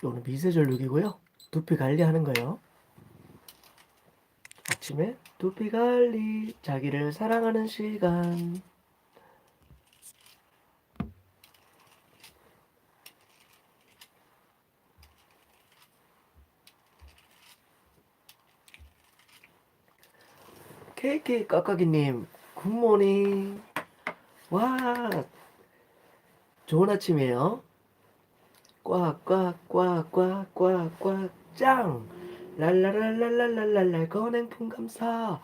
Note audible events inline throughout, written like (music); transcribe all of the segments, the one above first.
또는 미세전력이고요. 두피 관리하는 거예요. 아침에 두피 관리, 자기를 사랑하는 시간. 케이크 깍깍이님, 굿모닝. 와, 좋은 아침이에요. 꽉꽉꽉꽉꽉꽉 짱! 랄랄랄랄랄랄랄 건행풍 감사.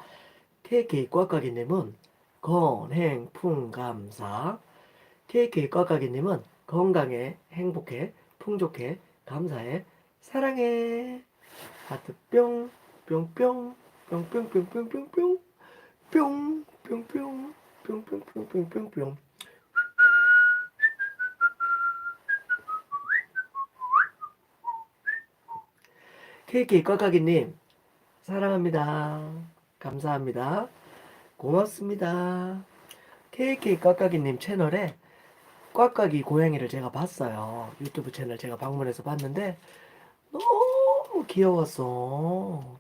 케이크 꽉꽉이님은 건행풍 감사. 케이크 꽉꽉이님은 건강해, 행복해, 풍족해, 감사해, 사랑해. 하트 뿅, 뿅뿅, 뿅뿅뿅뿅뿅뿅, 뿅, 뿅뿅, 뿅뿅뿅뿅뿅뿅. 케이크 꽉꽉이님 사랑합니다. 감사합니다. 고맙습니다. 케이크 꽉꽉이님 채널에 꽉꽉이 고양이를 제가 봤어요. 유튜브 채널 제가 방문해서 봤는데 너무 귀여웠어.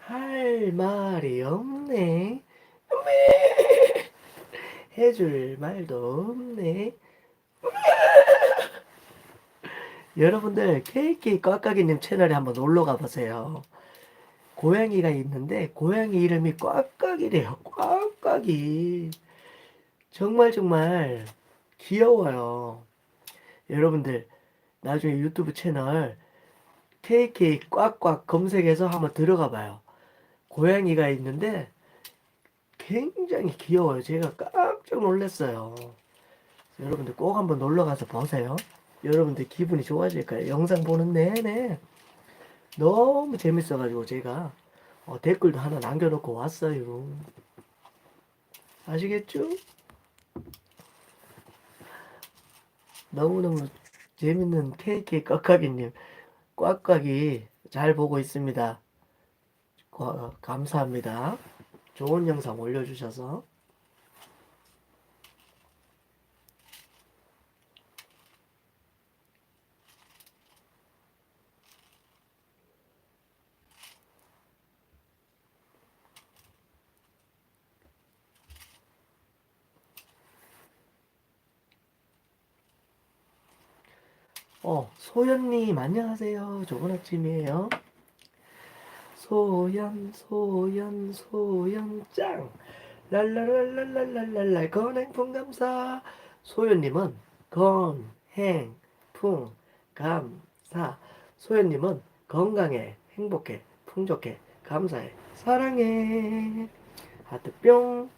할 말이 없네. (laughs) 해줄 말도 없네. 여러분들 케이크 꽉꽉이님 채널에 한번 놀러 가보세요. 고양이가 있는데 고양이 이름이 꽉꽉이래요. 꽉꽉이. 정말 정말 귀여워요. 여러분들 나중에 유튜브 채널 KK 꽉꽉 검색해서 한번 들어가 봐요. 고양이가 있는데 굉장히 귀여워요. 제가 깜짝 놀랐어요. 여러분들 꼭 한번 놀러 가서 보세요. 여러분들 기분이 좋아질 거예요. 영상 보는 내내 너무 재밌어가지고 제가 어, 댓글도 하나 남겨놓고 왔어요. 아시겠죠? 너무너무 재밌는 KK 꽉꽉이님 꽉꽉이 잘 보고 있습니다. 과- 감사합니다. 좋은 영상 올려주셔서 어, 소연님, 안녕하세요. 좋은 아침이에요. 소연, 소연, 소연, 짱! 랄랄랄랄랄랄랄, 건행풍 감사. 소연님은 건행풍 감사. 소연님은 건강해, 행복해, 풍족해, 감사해, 사랑해. 하트 뿅,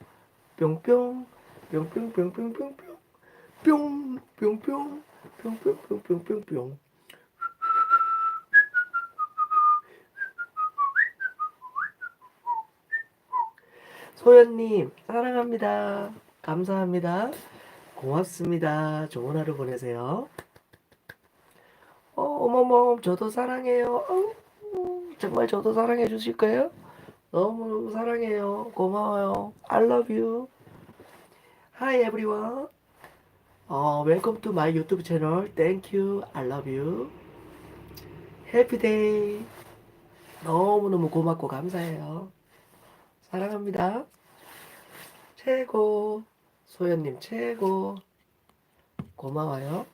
뿅뿅, 뿅뿅뿅뿅뿅뿅, 뿅, 뿅뿅. 뿅뿅뿅뿅뿅뿅. 소연님, 사랑합니다. 감사합니다. 고맙습니다. 좋은 하루 보내세요. 어, 어머머, 저도 사랑해요. 어, 음, 정말 저도 사랑해 주실 거예요? 너무 사랑해요. 고마워요. I love you. Hi everyone. 어, 웰컴 투 마이 유튜브 채널. 땡큐. I love you. 해피 데이. 너무너무 고맙고 감사해요. 사랑합니다. 최고. 소연님 최고. 고마워요.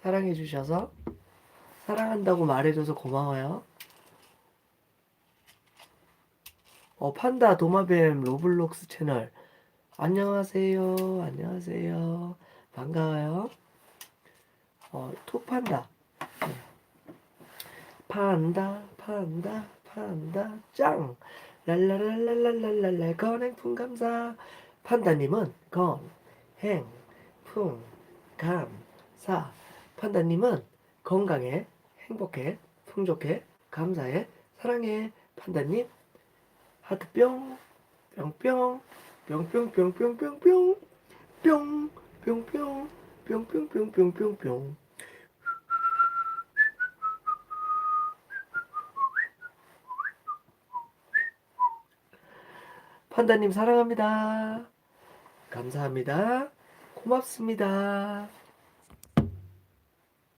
사랑해 주셔서 사랑한다고 말해줘서 고마워요. 어, 판다 도마뱀 로블록스 채널. 안녕하세요. 안녕하세요. 반가워요. 어, 투판다. 네. 판다, 판다, 판다, 짱! 랄랄랄랄랄랄랄, 건행풍 감사. 판다님은 건, 행, 풍, 감, 사. 판다님은 건강해, 행복해, 풍족해, 감사해, 사랑해. 판다님, 하트 뿅, 뿅뿅. 뿅뿅뿅뿅뿅뿅 뿅 뿅뿅 뿅뿅뿅뿅뿅뿅 판다님 사랑합니다. 감사합니다. 고맙습니다.